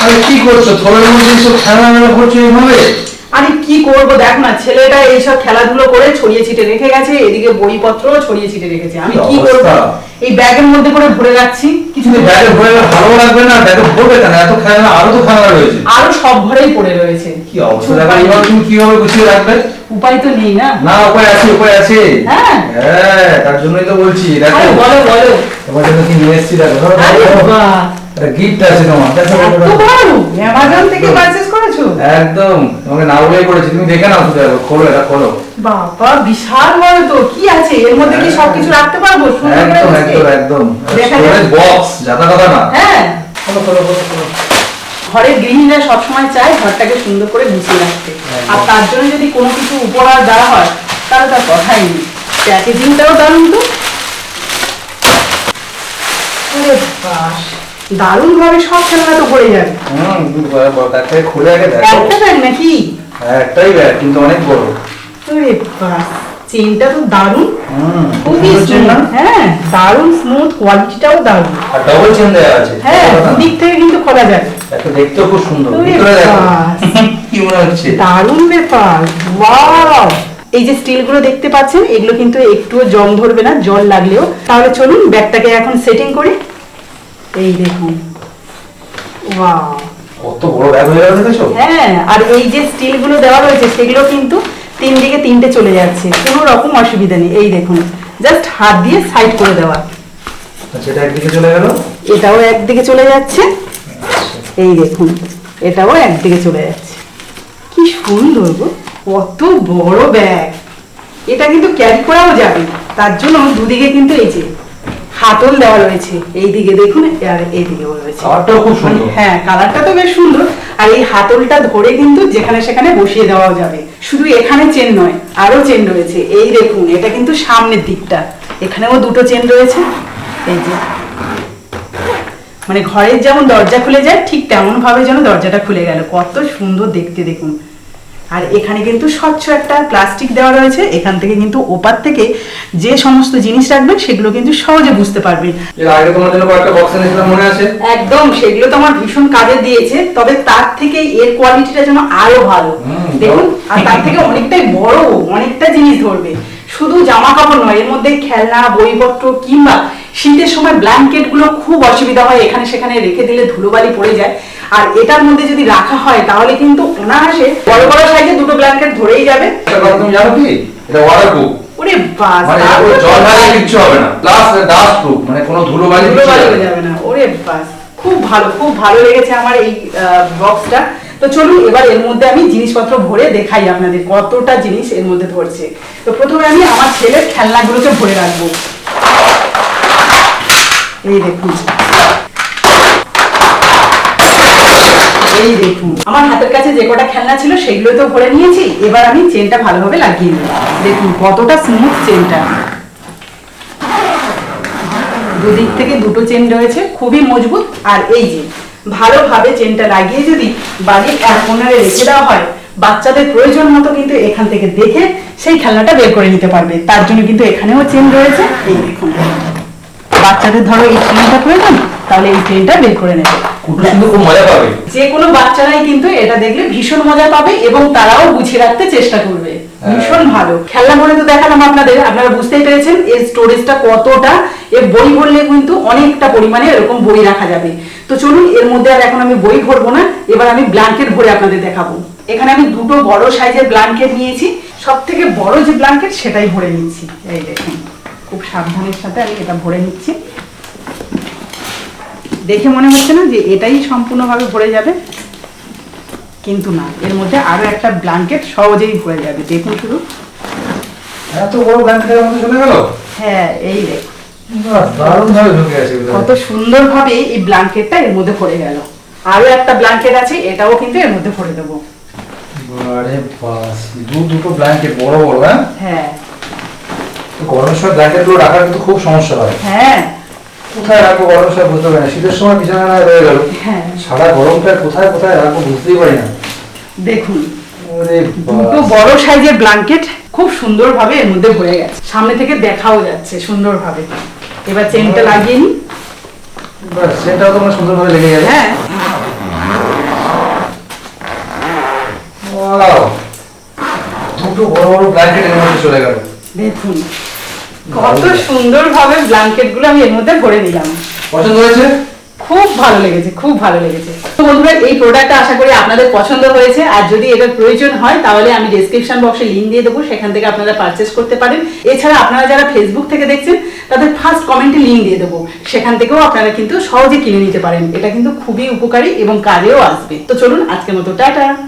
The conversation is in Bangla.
আরে কি করছ? থলের মধ্যে সব খেলা মেলা করছ এইভাবে? আরে কি করব? দেখ না ছেলেটা এইসব খেলাধুলো করে ছড়িয়ে ছিটে রেখে গেছে এদিকে বইপত্র ছড়িয়ে ছিটে রেখেছে। আমি কি করব? এই ব্যাগের মধ্যে করে ভরে রাখছি কিছু ব্যাগে ভরে ভালো লাগবে না? ব্যাগে ভরবে কেন? এত খেলা আরও তো খেলা রয়েছে। আরও সব ঘরেই পড়ে রয়েছে। কি অবস্থা? দেখো এবার তুমি কীভাবে গুছিয়ে রাখবে? উপায় তো নেই না? না উপায় আছে উপায় আছে। হ্যাঁ। হ্যাঁ তার জন্যই তো বলছি দেখো। বলো বলো। তোমার জন্য কি নিয়ে এসেছি দেখো। ধরো, আরে ধরো, ধরো। বাহ একটা গিফট আছে তোমার। দেখো, দেখো, এত দেখো। বড় অ্যামাজন থেকে পারচেজ করেছ? একদম। তোমাকে না বলেই করেছি। তুমি দেখে নাও শুধু একবার, খোলো এটা খোলো। বাবা বিশাল বড় তো। কি আছে? এর মধ্যে কি সবকিছু রাখতে পারব? সুন্দর একদম একদম একদম। দেখা বক্স যাতা কথা না। হ্যাঁ। খোলো খোলো খোলো খোলো। ঘরের গৃহিণীরা সবসময় চায় ঘরটাকে সুন্দর করে গুছিয়ে রাখতে। আর তার জন্য যদি কোনো কিছু উপহার দেওয়া হয় তাহলে তার কথাই নেই। প্যাকেজিংটাও দারুণ তো। বাস। দারুণ ভাবে সব খেলনা তো ভরে যাবে। হুম ব্যাগটা খুলে আগে দেখো। একটা ব্যাগ নাকি? হ্যাঁ, একটাই ব্যাগ কিন্তু অনেক বড়। বাস চেনটা তো দারুণ। খুবই smooth, হ্যাঁ দারুণ স্মুথ কোয়ালিটিটাও দারুণ। আর ডবল চেন দেওয়া আছে হ্যাঁ দিক থেকে কিন্তু খোলা দেখতেও খুব সুন্দর। ওরে ভিতরে দেখো। কি মনে হচ্ছে? দারুণ ব্যাপার। ওয়াও! এই যে স্টিলগুলো দেখতে পাচ্ছেন এগুলো কিন্তু একটুও জং ধরবে না জল লাগলেও। তাহলে চলুন ব্যাগটাকে এখন সেটিং করি। এই দেখুন। ওয়াও। কত বড় ব্যাগ হয়ে গেল দেখেছ? হ্যাঁ আর এই যে স্টিলগুলো দেওয়া রয়েছে সেগুলো কিন্তু তিন দিকে তিনটে চলে যাচ্ছে। কোনো রকম অসুবিধা নেই। এই দেখুন জাস্ট হাত দিয়ে সাইড করে দেওয়া। আচ্ছা এটা একদিকে চলে গেল? এটাও একদিকে চলে যাচ্ছে। এই দেখুন এটাও একদিকে চলে যাচ্ছে। কি সুন্দর গো কত বড় ব্যাগ এটা কিন্তু ক্যারি করাও যাবে তার জন্য দুদিকে কিন্তু এই যে হাতল দেওয়া রয়েছে। এই দিকে দেখুন আর এই দিকেও রয়েছে। খুব সুন্দর। হ্যাঁ কালারটা তো বেশ সুন্দর। আর এই হাতলটা ধরে কিন্তু যেখানে সেখানে বসিয়ে দেওয়াও যাবে। শুধু এখানে চেন নয় আরও চেন রয়েছে। এই দেখুন এটা কিন্তু সামনের দিকটা। এখানেও দুটো চেন রয়েছে। এই যে। মানে ঘরের যেমন দরজা খুলে যায় ঠিক তেমন ভাবে যেন দরজাটা খুলে গেল। কত সুন্দর দেখতে দেখুন। আর এখানে কিন্তু স্বচ্ছ একটা প্লাস্টিক দেওয়া রয়েছে। এখান থেকে কিন্তু ওপার থেকে যে সমস্ত জিনিস রাখবেন সেগুলো কিন্তু সহজে বুঝতে পারবেন। এর আগে তোমার জন্য কয়েকটা বক্স এনেছিলাম মনে আছে? একদম সেগুলো তো আমার ভীষণ কাজে দিয়েছে তবে তার থেকে এর কোয়ালিটিটা যেন আরও ভালো। দেখুন আর তার থেকে অনেকটাই বড় অনেকটা জিনিস ধরবে। শুধু জামা কাপড় নয় এর মধ্যে খেলনা বইপত্র কিংবা শীতের সময় ব্ল্যাঙ্কেটগুলো খুব অসুবিধা হয়। এখানে সেখানে রেখে দিলে ধুলোবালি পড়ে যায়। আর এটার মধ্যে যদি রাখা হয় তাহলে কিন্তু অনায়াসে বড় বড় সাইজে দুটো ব্ল্যাঙ্কেট ধরেই যাবে। তুমি জানো কি? এটা ওয়াটারপ্রুফ ওরে বাস মানে জল ঢালে কিচ্ছু হবে না। প্লাস ডাস্ট প্রুফ মানে কোনো ধুলো বালি ধুলো বালি যাবে না। ওরে বাস খুব ভালো খুব ভালো লেগেছে আমার এই বক্সটা তো চলুন এবার এর মধ্যে আমি জিনিসপত্র ভরে দেখাই আপনাদের কতটা জিনিস এর মধ্যে ধরছে। তো প্রথমে আমি আমার ছেলের খেলনাগুলোকে ভরে রাখব। এই দেখুন। এই দেখুন। আমার হাতের কাছে যে কটা খেলনা ছিল সেগুলো তো ভরে নিয়েছি। এবার আমি চেনটা ভালোভাবে লাগিয়ে নেব। দেখুন, কতটা স্মুথ চেনটা। দুদিক থেকে দুটো চেন রয়েছে, খুবই মজবুত। আর এই যে, ভালোভাবে চেনটা লাগিয়ে যদি বাড়ির এক কোনারে রেখে দেওয়া হয়, বাচ্চাদের প্রয়োজন মতো কিন্তু এখান থেকে দেখে সেই খেলনাটা বের করে নিতে পারবে। তার জন্য কিন্তু এখানেও চেন রয়েছে। এই দেখুন। বাচ্চাদের ধরো এই চেনটা প্রয়োজন, তাহলে এই চেনটা বের করে নেবে। কুটু শুধু খুব মজা পাবে। যে কোনো বাচ্চারাই কিন্তু এটা দেখলে ভীষণ মজা পাবে এবং তারাও গুছিয়ে রাখতে চেষ্টা করবে। হ্যাঁ। ভীষণ ভালো। খেলনা ভরে তো দেখালাম আপনাদের আপনারা বুঝতেই পেরেছেন এর স্টোরেজটা কতটা এর বই ভরলে কিন্তু অনেকটা পরিমাণে এরকম বই রাখা যাবে। তো চলুন এর মধ্যে আর এখন আমি বই ভরবো না এবার আমি ব্ল্যাঙ্কেট ভরে আপনাদের দেখাবো। এখানে আমি দুটো বড় সাইজের ব্ল্যাঙ্কেট নিয়েছি। সব থেকে বড় যে ব্ল্যাঙ্কেট সেটাই ভরে নিচ্ছি। এই দেখুন খুব সাবধানের সাথে আমি এটা ভরে নিচ্ছি। দেখে মনে হচ্ছে না যে এটাই সম্পূর্ণভাবে ভরে যাবে? কিন্তু না এর মধ্যে আরও একটা ব্ল্যাঙ্কেট সহজেই ভরে যাবে। দেখুন শুধু। এত বড় ব্ল্যাঙ্কেটের মধ্যে চলে গেল? হ্যাঁ এই দেখ কত সুন্দরভাবে এই ব্ল্যাঙ্কেটটা এর মধ্যে ভরে গেল। আরও একটা ব্ল্যাঙ্কেট আছে এটাও কিন্তু এর মধ্যে ভরে দেবো। আরে বাস দু দুটো ব্ল্যাঙ্কেট বড় বড় হ্যাঁ? হ্যাঁ। গরমের সময় ব্ল্যাঙ্কেটগুলো রাখার কিন্তু খুব সমস্যা হয়। হ্যাঁ। কোথায় রাখব গরম সব বুঝতে পারি না। শীতের সময় বিছানায় রয়ে গেল। হ্যাঁ। সারা গরমটা কোথায় কোথায় রাখব বুঝতেই পারি না। দেখুন দুটো বড় সাইজের ব্ল্যাঙ্কেট খুব সুন্দরভাবে এর মধ্যে হয়ে গেছে। সামনে থেকে দেখাও যাচ্ছে সুন্দর ভাবে এবার চেনটা লাগিয়ে নি সেটাও তোমার সুন্দরভাবে লেগে গেছে হ্যাঁ। দুটো বড় বড় ব্ল্যাঙ্কেট এর মধ্যে চলে গেল। দেখুন কত সুন্দর ভাবে ব্ল্যাঙ্কেটগুলো আমি এর মধ্যে ভরে নিলাম পছন্দ হয়েছে? খুব ভালো লেগেছে খুব ভালো লেগেছে। তো বন্ধুরা এই প্রোডাক্টটা আশা করি আপনাদের পছন্দ হয়েছে। আর যদি এটার প্রয়োজন হয় তাহলে আমি ডেসক্রিপশন বক্সে লিংক দিয়ে দেবো সেখান থেকে আপনারা পারচেস করতে পারেন। এছাড়া আপনারা যারা ফেসবুক থেকে দেখছেন তাদের ফার্স্ট কমেন্টে লিংক দিয়ে দেবো। সেখান থেকেও আপনারা কিন্তু সহজে কিনে নিতে পারেন। এটা কিন্তু খুবই উপকারী এবং কাজেও আসবে। তো চলুন আজকের মতো টাটা!